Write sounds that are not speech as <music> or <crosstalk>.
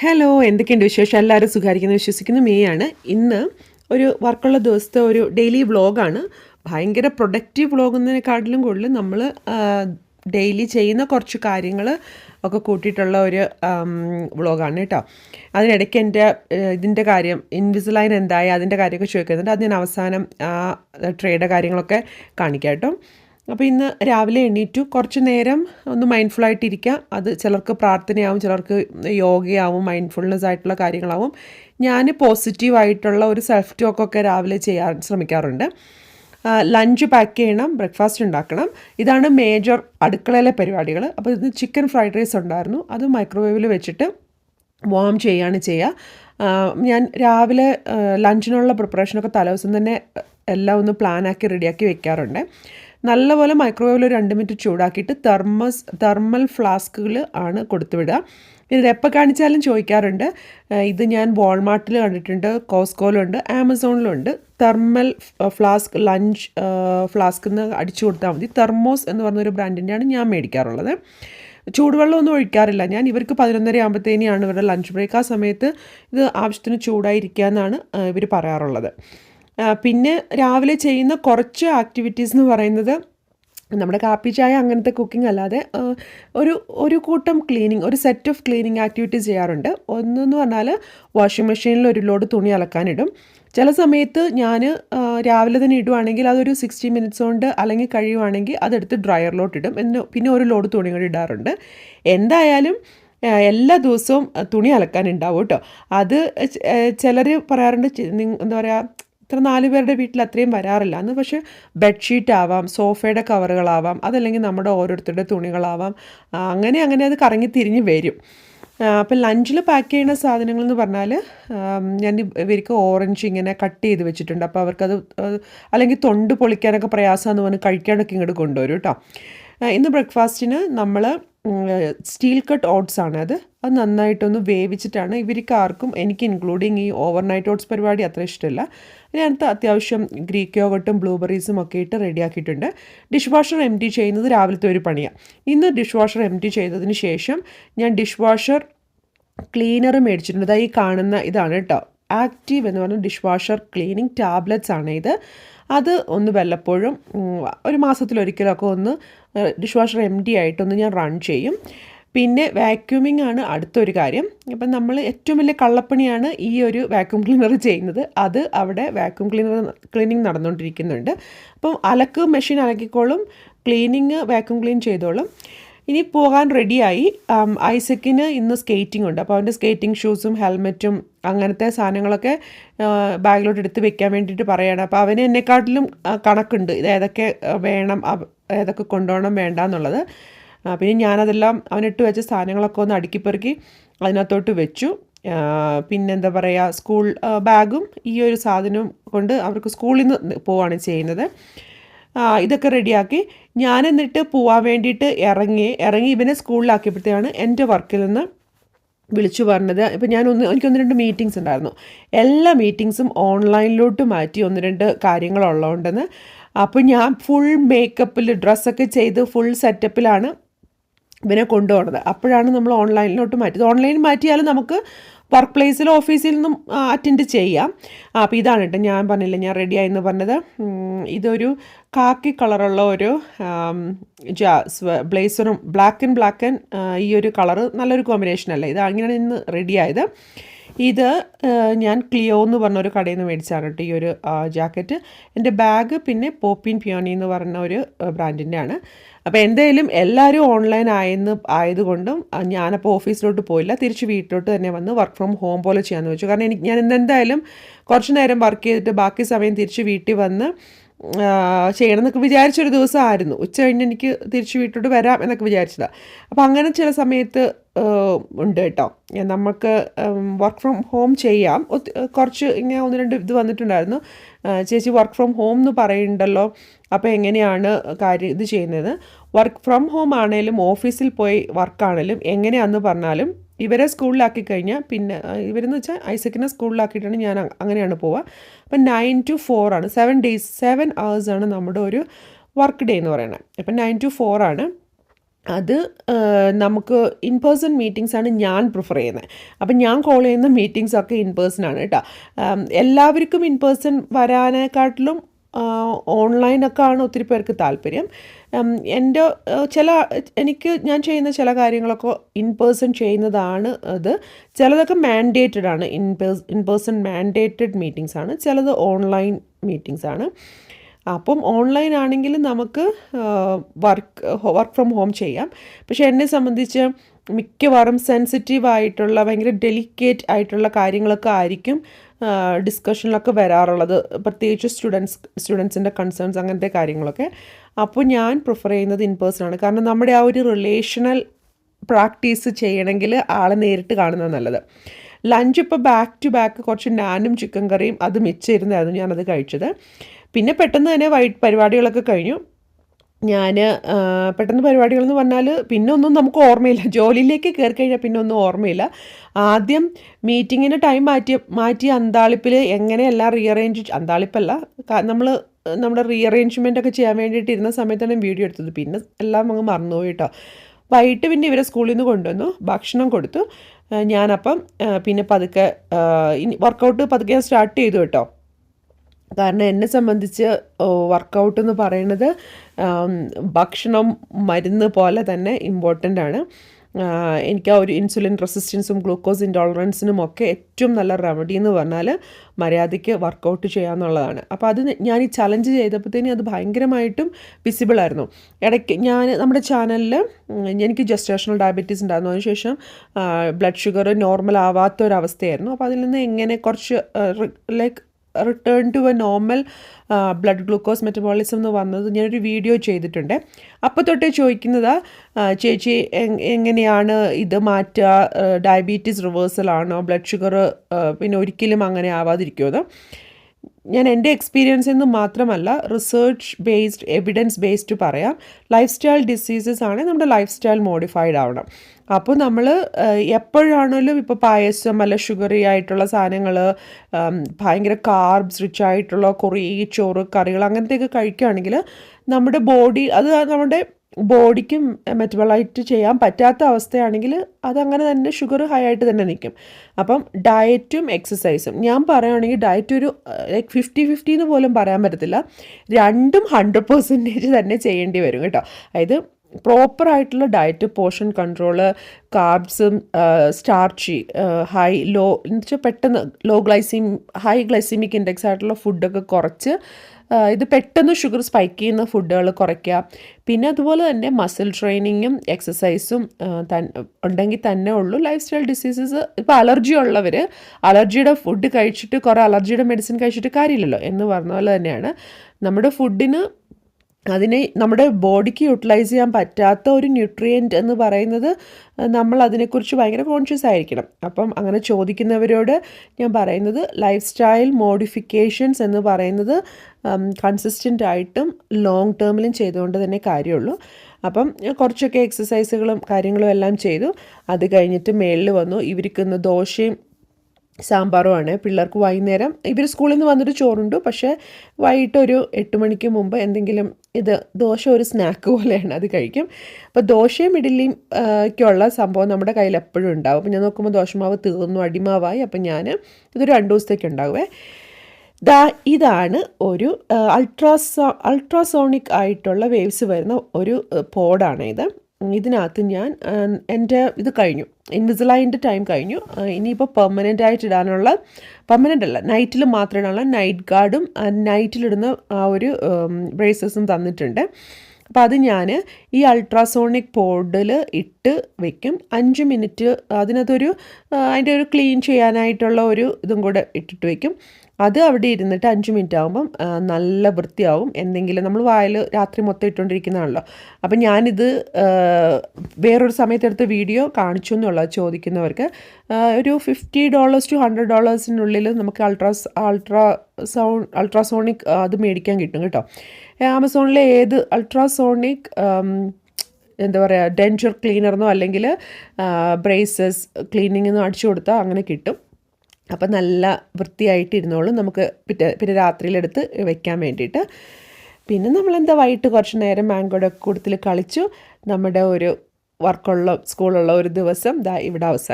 Hello എന്തൊക്കെയുണ്ട് വിശേഷം? എല്ലാവരും സുഖമായിരിക്കുന്നു വിശ്വസിക്കുന്നു. മേയാണ് ഇന്ന് ഒരു വർക്കുള്ള ദിവസത്തെ ഒരു ഡെയിലി വ്ളോഗാണ് ഭയങ്കര പ്രൊഡക്റ്റീവ് വ്ളോഗ് എന്നതിനെക്കാട്ടിലും കൂടുതൽ നമ്മൾ ഡെയിലി ചെയ്യുന്ന കുറച്ച് കാര്യങ്ങൾ ഒക്കെ കൂട്ടിയിട്ടുള്ള ഒരു വ്ളോഗാണ് കേട്ടോ. അതിനിടയ്ക്ക് എന്റെ ഇതിന്റെ കാര്യം ഇൻവിസിലൈൻ എന്തായി അതിന്റെ കാര്യമൊക്കെ ചോദിക്കുന്നുണ്ട്. അത് ഞാൻ അവസാനം ആ ട്രേഡ് കാര്യങ്ങളൊക്കെ കാണിക്കാം കേട്ടോ. അപ്പോൾ ഇന്ന് രാവിലെ എണീറ്റു. കുറച്ച് നേരം ഒന്ന് മൈൻഡ്ഫുൾ ആയിട്ടിരിക്കുക അത് ചിലർക്ക് പ്രാർത്ഥനയാവും ചിലർക്ക് യോഗയാവും മൈൻഡ്ഫുൾനെസ് ആയിട്ടുള്ള കാര്യങ്ങളാവും. ഞാൻ പോസിറ്റീവായിട്ടുള്ള ഒരു സെൽഫ് ടോക്കൊക്കെ രാവിലെ ചെയ്യാൻ ശ്രമിക്കാറുണ്ട്. ലഞ്ച് പാക്ക് ചെയ്യണം ബ്രേക്ക്ഫാസ്റ്റ് ഉണ്ടാക്കണം. ഇതാണ് മേജർ അടുക്കളയിലെ പരിപാടികൾ അപ്പോൾ ഇത് ചിക്കൻ ഫ്രൈഡ് റൈസ് ഉണ്ടായിരുന്നു. അത് മൈക്രോവേവിൽ വെച്ചിട്ട് വാം ചെയ്യുകയാണ് ചെയ്യുക ഞാൻ രാവിലെ ലഞ്ചിനുള്ള പ്രിപ്പറേഷനൊക്കെ തലേദിവസം തന്നെ എല്ലാം ഒന്ന് പ്ലാനാക്കി റെഡിയാക്കി വെക്കാറുണ്ട്. നല്ലപോലെ മൈക്രോവേവിൽ ഒരു രണ്ട് മിനിറ്റ് ചൂടാക്കിയിട്ട് തെർമസ് തെർമൽ ഫ്ലാസ്കുകൾ ആണ് കൊടുത്തുവിടുക. ഇത് എപ്പോൾ കാണിച്ചാലും ചോദിക്കാറുണ്ട്. ഇത് ഞാൻ വാൾമാർട്ടിൽ കണ്ടിട്ടുണ്ട് കോസ്കോയിലുണ്ട് ആമസോണിലുണ്ട് തെർമൽ ഫ്ലാസ്ക് ലഞ്ച് ഫ്ലാസ്ക് എന്ന് അടിച്ചു കൊടുത്താൽ മതി. തെർമോസ് എന്ന് പറഞ്ഞൊരു ബ്രാൻഡിന്റെയാണ് ഞാൻ മേടിക്കാറുള്ളത്. ചൂടുവെള്ളമൊന്നും ഒഴിക്കാറില്ല. ഞാൻ ഇവർക്ക് പതിനൊന്നര ആകുമ്പോഴത്തേനെയാണ് ഇവരുടെ ലഞ്ച് ബ്രേക്ക് ആ സമയത്ത് ഇത് ആവശ്യത്തിന് ചൂടായിരിക്കുക എന്നാണ് ഇവർ പറയാറുള്ളത്. പിന്നെ രാവിലെ ചെയ്യുന്ന കുറച്ച് ആക്ടിവിറ്റീസ് എന്ന് പറയുന്നത് നമ്മുടെ കാപ്പി ചായ അങ്ങനത്തെ കുക്കിംഗ് അല്ലാതെ ഒരു ഒരു കൂട്ടം ക്ലീനിങ് ഒരു സെറ്റ് ഓഫ് ക്ലീനിങ് ആക്ടിവിറ്റീസ് ചെയ്യാറുണ്ട്. ഒന്നെന്ന് പറഞ്ഞാൽ വാഷിംഗ് മെഷീനിൽ ഒരു ലോഡ് തുണി അലക്കാനിടും. ചില സമയത്ത് ഞാൻ രാവിലെ തന്നെ ഇടുവാണെങ്കിൽ അതൊരു സിക്സ്റ്റി മിനിറ്റ്സ് കൊണ്ട് അല്ലെങ്കിൽ കഴിയുവാണെങ്കിൽ അതെടുത്ത് ഡ്രയറിലോട്ട് ഇടും എന്ന് പിന്നെ ഒരു ലോഡ് തുണി കൂടി ഇടാറുണ്ട്. എന്തായാലും എല്ലാ ദിവസവും തുണി അലക്കാനുണ്ടാവും കേട്ടോ. അത് ചിലർ പറയാറുണ്ട് എന്താ പറയുക ഇത്ര നാല് പേരുടെ വീട്ടിൽ അത്രയും വരാറില്ല. അന്ന് പക്ഷേ ബെഡ്ഷീറ്റ് ആവാം സോഫയുടെ കവറുകളാവാം അതല്ലെങ്കിൽ നമ്മുടെ ഓരോരുത്തരുടെ തുണികളാവാം. അങ്ങനെ അങ്ങനെ അത് കറങ്ങി തിരിഞ്ഞ് വരും. അപ്പം ലഞ്ചിൽ പാക്ക് ചെയ്യുന്ന സാധനങ്ങൾ എന്ന് പറഞ്ഞാൽ ഞാൻ ഇവർക്ക് ഓറഞ്ച് ഇങ്ങനെ കട്ട് ചെയ്ത് വെച്ചിട്ടുണ്ട്. അപ്പോൾ അവർക്കത് അല്ലെങ്കിൽ തൊണ്ട് പൊളിക്കാനൊക്കെ പ്രയാസമെന്ന് പറഞ്ഞ് കഴിക്കാനൊക്കെ ഇങ്ങോട്ട് കൊണ്ടുവരും കേട്ടോ. ഇന്ന് ബ്രേക്ക്ഫാസ്റ്റിന് നമ്മൾ സ്റ്റീൽ കട്ട് ഓട്സ് ആണ് അത്. അത് നന്നായിട്ടൊന്ന് വേവിച്ചിട്ടാണ് ഇവർക്ക് ആർക്കും എനിക്ക് ഇൻക്ലൂഡിങ് ഈ ഓവർനൈറ്റ് ഓട്സ് പരിപാടി അത്ര ഇഷ്ടമില്ല ഇതിനകത്ത് അത്യാവശ്യം ഗ്രീക്ക് യോഗട്ടും ബ്ലൂബെറീസും ഒക്കെ ഇട്ട് റെഡിയാക്കിയിട്ടുണ്ട്. ഡിഷ് വാഷർ എം ടി ചെയ്യുന്നത് രാവിലത്തെ ഒരു പണിയാണ് ഇന്ന് ഡിഷ് വാഷർ എം ടി ചെയ്തതിന് ശേഷം ഞാൻ ഡിഷ് വാഷർ ക്ലീനർ മേടിച്ചിട്ടുണ്ട്. അതായത് ഈ കാണുന്ന ഇതാണ് കേട്ടോ ആക്റ്റീവ് എന്ന് പറഞ്ഞ ഡിഷ് വാഷർ ക്ലീനിങ് ടാബ്ലറ്റ്സ് ആണ് ഇത്. അത് ഒന്ന് വല്ലപ്പോഴും ഒരു മാസത്തിലൊരിക്കലൊക്കെ ഒന്ന് ഡിഷ് വാഷർ എം ഡി ആയിട്ടൊന്ന് ഞാൻ റൺ ചെയ്യും. പിന്നെ വാക്യൂമിംഗ് ആണ് അടുത്തൊരു കാര്യം. അപ്പം നമ്മൾ ഏറ്റവും വലിയ കള്ളപ്പണിയാണ് ഈ ഒരു വാക്യൂം ക്ലീനർ ചെയ്യുന്നത്. അത് അവിടെ വാക്യൂം ക്ലീനർ ക്ലീനിങ് നടന്നുകൊണ്ടിരിക്കുന്നുണ്ട് അപ്പം അലക്ക് മെഷീൻ അലക്കിക്കോളും ക്ലീനിങ് വാക്യൂം ക്ലീൻ ചെയ്തോളും. ഇനി പോകാൻ റെഡിയായി ഐസക്കിന് ഇന്ന് സ്കേറ്റിംഗ് ഉണ്ട്. അപ്പോൾ അവന്റെ സ്കേറ്റിംഗ് ഷൂസും ഹെൽമെറ്റും അങ്ങനത്തെ സാധനങ്ങളൊക്കെ ബാഗിലോട്ട് എടുത്ത് വെക്കാൻ വേണ്ടിയിട്ട് പറയാണ്. അപ്പോൾ അവന് എന്നെക്കാട്ടിലും കണക്കുണ്ട്. ഇത് ഏതൊക്കെ വേണം ഏതൊക്കെ കൊണ്ടുപോകണം വേണ്ട എന്നുള്ളത് പിന്നെ ഞാനതെല്ലാം അവനിട്ട് വെച്ച സാധനങ്ങളൊക്കെ ഒന്ന് അടുക്കിപ്പെറുക്കി അതിനകത്തോട്ട് വെച്ചു. പിന്നെ പിന്നെന്താ പറയുക സ്കൂൾ ബാഗും ഈ ഒരു സാധനവും കൊണ്ട് അവർക്ക് സ്കൂളിൽ നിന്ന് പോവുകയാണ് ചെയ്യുന്നത്. ഇതൊക്കെ റെഡിയാക്കി. ഞാൻ എന്നിട്ട് പോവാൻ വേണ്ടിയിട്ട് ഇറങ്ങി ഇറങ്ങി ഇവനെ സ്കൂളിലാക്കിയപ്പോഴത്തേക്കാണ് എന്റെ വർക്കിൽ നിന്ന് വിളിച്ചു പറഞ്ഞത്. ഇപ്പം ഞാൻ ഒന്ന് എനിക്ക് ഒന്ന് രണ്ട് മീറ്റിങ്സ് ഉണ്ടായിരുന്നു. എല്ലാ മീറ്റിങ്സും ഓൺലൈനിലോട്ട് മാറ്റി ഒന്ന് രണ്ട് കാര്യങ്ങളുള്ളതുകൊണ്ടെന്ന്. അപ്പോൾ ഞാൻ ഫുൾ മേക്കപ്പിൽ ഡ്രസ്സൊക്കെ ചെയ്ത് ഫുൾ സെറ്റപ്പിലാണ് ഇവനെ കൊണ്ടുപോകുന്നത്. അപ്പോഴാണ് നമ്മൾ ഓൺലൈനിലോട്ട് മാറ്റിയത്. ഓൺലൈൻ മാറ്റിയാൽ നമുക്ക് വർക്ക് പ്ലേസിൽ ഓഫീസിൽ നിന്നും അറ്റൻഡ് ചെയ്യാം. അപ്പോൾ ഇതാണ് കേട്ടോ ഞാൻ പറഞ്ഞില്ല ഞാൻ റെഡിയായി എന്ന് പറഞ്ഞത്. ഇതൊരു കാക്കി കളറുള്ള ഒരു ജാ ബ്ലേസറും ബ്ലാക്ക് ആൻഡ് ബ്ലാക്ക് ആൻഡ് ഈ ഒരു കളറ് നല്ലൊരു കോമ്പിനേഷൻ അല്ലേ? ഇത് അങ്ങനെയാണ് ഇന്ന് റെഡി ആയത്. ഇത് ഞാൻ ക്ലിയോ എന്ന് പറഞ്ഞ ഒരു കടയിൽ നിന്ന് മേടിച്ചാണ് കേട്ടോ ഈ ഒരു ജാക്കറ്റ് എന്റെ ബാഗ് പിന്നെ പോപ്പിൻ പിയോണി എന്ന് പറഞ്ഞ ഒരു ബ്രാൻഡിന്റെ ആണ്. അപ്പോൾ എന്തായാലും എല്ലാവരും ഓൺലൈൻ ആയെന്ന് ആയതുകൊണ്ടും ഞാനപ്പോൾ ഓഫീസിലോട്ട് പോയില്ല. തിരിച്ച് വീട്ടിലോട്ട് തന്നെ വന്ന് വർക്ക് ഫ്രം ഹോം പോലെ ചെയ്യാമെന്ന് വെച്ചു. കാരണം എനിക്ക് ഞാൻ എന്തായാലും കുറച്ച് നേരം വർക്ക് ചെയ്തിട്ട് ബാക്കി സമയം തിരിച്ച് വീട്ടിൽ വന്ന് ആ, ചെയ്യണം എന്നൊക്കെ വിചാരിച്ചൊരു ദിവസമായിരുന്നു. ഉച്ച കഴിഞ്ഞ് എനിക്ക് തിരിച്ച് വീട്ടിലോട്ട് വരാം എന്നൊക്കെ വിചാരിച്ചതാണ് അപ്പോൾ അങ്ങനെ ചില സമയത്ത് ഉണ്ട് കേട്ടോ. നമുക്ക് വർക്ക് ഫ്രം ഹോം ചെയ്യാം. കുറച്ച് ഇങ്ങനെ ഒന്ന് രണ്ട് ഇത് വന്നിട്ടുണ്ടായിരുന്നു. ചേച്ചി വർക്ക് ഫ്രം ഹോം എന്ന് പറയുന്നുണ്ടല്ലോ അപ്പോൾ എങ്ങനെയാണ് കാര്യം ഇത് ചെയ്യുന്നത്? വർക്ക് ഫ്രം ഹോം ആണേലും ഓഫീസിൽ പോയി വർക്കാണേലും എങ്ങനെയാണെന്ന് പറഞ്ഞാലും ഇവരെ സ്കൂളിലാക്കി കഴിഞ്ഞാൽ പിന്നെ ഇവരെന്ന് വെച്ചാൽ ഐസക്കിനെ സ്കൂളിലാക്കിയിട്ടാണ് ഞാൻ അങ്ങനെയാണ് പോവുക അപ്പം നയൻ ടു ഫോർ ആണ്. സെവൻ ഡേയ്സ് സെവൻ ആണ് നമ്മുടെ ഒരു വർക്ക് ഡേ എന്ന് പറയുന്നത് അപ്പം നയൻ ടു ഫോർ ആണ്. അത് നമുക്ക് ഇൻ പേഴ്സൺ മീറ്റിങ്സ് ആണ് ഞാൻ പ്രിഫർ ചെയ്യുന്നത് അപ്പം ഞാൻ കോൾ ചെയ്യുന്ന മീറ്റിങ്സ് ഒക്കെ ഇൻ പേഴ്സൺ ആണ് കേട്ടോ. എല്ലാവർക്കും ഇൻ പേഴ്സൺ വരാനെക്കാട്ടിലും ഓൺലൈനൊക്കെ ആണ് ഒത്തിരി പേർക്ക് താല്പര്യം. എന്റെ ചില എനിക്ക് ഞാൻ ചെയ്യുന്ന ചില കാര്യങ്ങളൊക്കെ ഇൻ പേഴ്സൺ ചെയ്യുന്നതാണ് അത്. ചിലതൊക്കെ മാൻഡേറ്റഡ് ആണ്. In purse in person mandated meetings ആണ്. ചിലത് ഓൺലൈൻ മീറ്റിങ്സ് ആണ്. അപ്പം ഓൺലൈൻ ആണെങ്കിൽ നമുക്ക് വർക്ക് വർക്ക് ഫ്രം ഹോം ചെയ്യാം. പക്ഷേ എന്നെ സംബന്ധിച്ച് മിക്കവാറും സെൻസിറ്റീവ് ആയിട്ടുള്ള ഭയങ്കര ഡെലിക്കേറ്റ് ആയിട്ടുള്ള കാര്യങ്ങളൊക്കെ ആയിരിക്കും ഡിസ്കഷനിലൊക്കെ വരാറുള്ളത്. പ്രത്യേകിച്ച് സ്റ്റുഡൻസ് സ്റ്റുഡൻസിന്റെ കൺസേൺസ് അങ്ങനത്തെ കാര്യങ്ങളൊക്കെ. അപ്പോൾ ഞാൻ പ്രിഫർ ചെയ്യുന്നത് ഇൻ പേഴ്സൺ ആണ്. കാരണം നമ്മുടെ ആ ഒരു റിലേഷണൽ പ്രാക്ടീസ് ചെയ്യണമെങ്കിൽ ആളെ നേരിട്ട് കാണുന്നത് നല്ലത്. ലഞ്ച് ഇപ്പോൾ ബാക്ക് ടു ബാക്ക് കുറച്ച് നാനും ചിക്കൻ കറിയും അത് മിച്ചിരുന്നായിരുന്നു ഞാനത് കഴിച്ചത്. പിന്നെ പെട്ടെന്ന് തന്നെ വൈകിട്ട് പരിപാടികളൊക്കെ കഴിഞ്ഞു. ഞാൻ പെട്ടെന്ന് പരിപാടികളെന്ന് പറഞ്ഞാൽ പിന്നെ ഒന്നും നമുക്ക് ഓർമ്മയില്ല. <laughs> ജോലിയിലേക്ക് കയറി കഴിഞ്ഞാൽ പിന്നെ ഒന്നും ഓർമ്മയില്ല. ആദ്യം മീറ്റിങ്ങിന് ടൈം മാറ്റി മാറ്റി അന്താളിപ്പിൽ എങ്ങനെയെല്ലാം റീഅറേഞ്ച് അന്താളിപ്പല്ല നമ്മൾ നമ്മുടെ റീഅറേഞ്ച്മെന്റ് ഒക്കെ ചെയ്യാൻ വേണ്ടിയിട്ട് ഇരുന്ന സമയത്താണ് വീഡിയോ എടുത്തത്. പിന്നെ എല്ലാം അങ്ങ് മറന്നുപോയി കേട്ടോ വൈകിട്ട് പിന്നെ ഇവരെ സ്കൂളിൽ നിന്ന് കൊണ്ടുവന്നു ഭക്ഷണം കൊടുത്തു. ഞാനപ്പം പിന്നെ പതുക്കെ വർക്കൗട്ട് പതുക്കെ ഞാൻ സ്റ്റാർട്ട് ചെയ്തു കേട്ടോ. കാരണം എന്നെ സംബന്ധിച്ച് വർക്കൗട്ട് എന്ന് പറയുന്നത് ഭക്ഷണം മരുന്ന് പോലെ തന്നെ ഇമ്പോർട്ടന്റ് ആണ്. എനിക്ക് ആ ഒരു ഇൻസുലിൻ റെസിസ്റ്റൻസും ഗ്ലൂക്കോസ് ഇൻടോളറൻസിനും ഒക്കെ ഏറ്റവും നല്ല റെമഡി എന്ന് പറഞ്ഞാൽ മര്യാദയ്ക്ക് വർക്കൗട്ട് ചെയ്യാന്നുള്ളതാണ് അപ്പോൾ അത് ഞാൻ ഈ ചലഞ്ച് ചെയ്തപ്പോഴത്തേനും അത് ഭയങ്കരമായിട്ടും വിസിബിൾ ആയിരുന്നു. ഇടയ്ക്ക് ഞാൻ നമ്മുടെ ചാനലിൽ എനിക്ക് ജസ്റ്റേഷണൽ ഡയബറ്റീസ് ഉണ്ടായിരുന്നു അതിനുശേഷം ബ്ലഡ് ഷുഗർ നോർമൽ ആവാത്ത ഒരവസ്ഥയായിരുന്നു അപ്പോൾ അതിൽ നിന്ന് എങ്ങനെ കുറച്ച് like return to a normal blood glucose metabolism എന്ന് വന്നത് ഞാനൊരു വീഡിയോ ചെയ്തിട്ടുണ്ട്. അപ്പോൾ തൊട്ടേ ചോദിക്കുന്നത് ചേച്ചി എങ്- എങ്ങനെയാണ് ഇത് മാറ്റുക ഡയബറ്റീസ് റിവേഴ്സലാണോ ബ്ലഡ് ഷുഗർ പിന്നെ ഒരിക്കലും അങ്ങനെ ആവാതിരിക്കുമോ ഞാൻ എന്റെ എക്സ്പീരിയൻസിൽ നിന്ന് മാത്രമല്ല റിസർച്ച് ബേസ്ഡ് എവിഡൻസ് ബേസ്ഡ് പറയാം. ലൈഫ് സ്റ്റൈൽ ഡിസീസസ് ആണ് നമ്മുടെ ലൈഫ് സ്റ്റൈൽ മോഡിഫൈഡ് ആവണം അപ്പോൾ നമ്മൾ എപ്പോഴാണേലും ഇപ്പോൾ പായസം അല്ല ഷുഗറി ആയിട്ടുള്ള സാധനങ്ങൾ ഭയങ്കര കാർബ്സ് റിച്ച് ആയിട്ടുള്ള കുറേ ചോറ് കറികൾ അങ്ങനത്തെയൊക്കെ കഴിക്കുകയാണെങ്കിൽ നമ്മുടെ ബോഡി അത് നമ്മുടെ ബോഡിക്കും മെറ്റബോളൈറ്റ് ചെയ്യാൻ പറ്റാത്ത അവസ്ഥയാണെങ്കിൽ അതങ്ങനെ തന്നെ ഷുഗർ ഹൈ ആയിട്ട് തന്നെ നിൽക്കും. അപ്പം ഡയറ്റും എക്സസൈസും ഞാൻ പറയുകയാണെങ്കിൽ ഡയറ്റ് ഒരു ലൈക്ക് ഫിഫ്റ്റി ഫിഫ്റ്റി എന്ന് പോലും പറയാൻ പറ്റത്തില്ല. രണ്ടും ഹൺഡ്രഡ് പെർസെന്റേജ് തന്നെ ചെയ്യേണ്ടി വരും കേട്ടോ. അതായത് പ്രോപ്പർ ആയിട്ടുള്ള ഡയറ്റ് പോർഷൻ കൺട്രോൾ കാർബ്സും സ്റ്റാർച്ചി ഹൈ ലോ എന്ന് വെച്ചാൽ പെട്ടെന്ന് ലോ ഗ്ലൈസിം ഹൈ ഗ്ലൈസിമിക് ഇൻഡെക്സ് ആയിട്ടുള്ള ഫുഡൊക്കെ കുറച്ച് ഇത് പെട്ടെന്ന് ഷുഗർ സ്പൈക്ക് ചെയ്യുന്ന ഫുഡുകൾ കുറയ്ക്കുക. പിന്നെ അതുപോലെ തന്നെ മസിൽ ട്രെയിനിങ്ങും എക്സസൈസും ഉണ്ടെങ്കിൽ തന്നെ ഉള്ളൂ. ലൈഫ് സ്റ്റൈൽ ഡിസീസസ് ഇപ്പോൾ അലർജി ഉള്ളവർ അലർജിയുടെ ഫുഡ് കഴിച്ചിട്ട് കുറേ അലർജിയുടെ മെഡിസിൻ കഴിച്ചിട്ട് കാര്യമില്ലല്ലോ എന്ന് പറഞ്ഞ പോലെ തന്നെയാണ്. നമ്മുടെ ഫുഡിന് അതിനെ നമ്മുടെ ബോഡിക്ക് യൂട്ടിലൈസ് ചെയ്യാൻ പറ്റാത്ത ഒരു ന്യൂട്രിയന്റ് എന്ന് പറയുന്നത് നമ്മൾ അതിനെക്കുറിച്ച് ഭയങ്കര കോൺഷ്യസ് ആയിരിക്കണം. അപ്പം അങ്ങനെ ചോദിക്കുന്നവരോട് ഞാൻ പറയുന്നത് ലൈഫ് സ്റ്റൈൽ മോഡിഫിക്കേഷൻസ് എന്ന് പറയുന്നത് കൺസിസ്റ്റന്റ് ആയിട്ടും ലോങ് ടേമിലും ചെയ്തുകൊണ്ട് തന്നെ കാര്യമുള്ളൂ. അപ്പം കുറച്ചൊക്കെ എക്സസൈസുകളും കാര്യങ്ങളും എല്ലാം ചെയ്തു. അത് കഴിഞ്ഞിട്ട് മേളിൽ വന്നു. ഇവർക്കിന്ന് ദോശയും സാമ്പാറുമാണ്. പിള്ളേർക്ക് വൈകുന്നേരം ഇവർ സ്കൂളിൽ നിന്ന് വന്നിട്ട് ചോറുണ്ടു. പക്ഷേ വൈകിട്ട് ഒരു എട്ട് മണിക്ക് മുമ്പ് എന്തെങ്കിലും ഇത് ദോശ ഒരു സ്നാക്ക് പോലെയാണ് അത് കഴിക്കും. അപ്പോൾ ദോശയും ഇഡലിയും ഒക്കെയുള്ള സംഭവം നമ്മുടെ കയ്യിൽ എപ്പോഴും ഉണ്ടാവും. അപ്പോൾ ഞാൻ നോക്കുമ്പോൾ ദോശമാവ് തീർന്നു അടിമാവായി. അപ്പം ഞാൻ ഇതൊരു രണ്ട് ദിവസത്തേക്ക് ഉണ്ടാവുമേ ദാ ഇതാണ് ഒരു അൾട്രാസോ അൾട്രാസോണിക് ആയിട്ടുള്ള വേവ്സ് വരുന്ന ഒരു പോഡാണ് ഇത്. ഇതിനകത്ത് ഞാൻ എന്റെ ഇത് കഴിഞ്ഞു. ഇൻവിസലൈന്റെ ടൈം കഴിഞ്ഞു. ഇനിയിപ്പോൾ പെർമനന്റ് ആയിട്ട് ഇടാനുള്ള പെർമനന്റ് അല്ല നൈറ്റിൽ മാത്രം ഇടാനുള്ള നൈറ്റ് ഗാർഡും നൈറ്റിലിടുന്ന ആ ഒരു ബ്രേസസും തന്നിട്ടുണ്ട്. അപ്പോൾ അത് ഞാൻ ഈ അൾട്രാസോണിക് പോഡിൽ ഇട്ട് വെക്കും. അഞ്ച് മിനിറ്റ് അതിനകത്തൊരു അതിന്റെ ഒരു ക്ലീൻ ചെയ്യാനായിട്ടുള്ള ഒരു ഇതും കൂടെ ഇട്ടിട്ട് വെക്കും. അത് അവിടെ ഇരുന്നിട്ട് അഞ്ച് മിനിറ്റ് ആകുമ്പം നല്ല വൃത്തിയാവും. എന്തെങ്കിലും നമ്മൾ വായിൽ രാത്രി മൊത്തം ഇട്ടുകൊണ്ടിരിക്കുന്നതാണല്ലോ. അപ്പം ഞാനിത് വേറൊരു സമയത്തെടുത്ത വീഡിയോ കാണിച്ചു എന്നുള്ളത് ചോദിക്കുന്നവർക്ക് ഒരു ഫിഫ്റ്റി ഡോളേഴ്സ് ടു ഹൺഡ്രഡ് ഡോളേഴ്സിനുള്ളിൽ നമുക്ക് അൾട്രാസ് അൾട്രാ സൗണ്ട് അൾട്രാസോണിക് അത് മേടിക്കാൻ കിട്ടും കേട്ടോ. ആമസോണിലെ ഏത് അൾട്രാസോണിക് എന്താ പറയുക ഡെൻഷർ ക്ലീനർന്നോ അല്ലെങ്കിൽ ബ്രേസസ് ക്ലീനിങ്ങെന്നോ അടിച്ചു കൊടുത്താൽ അങ്ങനെ കിട്ടും. അപ്പം നല്ല വൃത്തിയായിട്ടിരുന്നോളും നമുക്ക് പിറ്റേ പിന്നെ രാത്രിയിലെടുത്ത് വെക്കാൻ വേണ്ടിയിട്ട്. പിന്നെ നമ്മളെന്താ വൈകിട്ട് കുറച്ച് നേരം മാംഗോയുടെ കൂട്ടത്തിൽ കളിച്ചു. നമ്മുടെ ഒരു വർക്കുള്ള സ്കൂളുള്ള ഒരു ദിവസം ദാ ഇവിടെ അവസാനം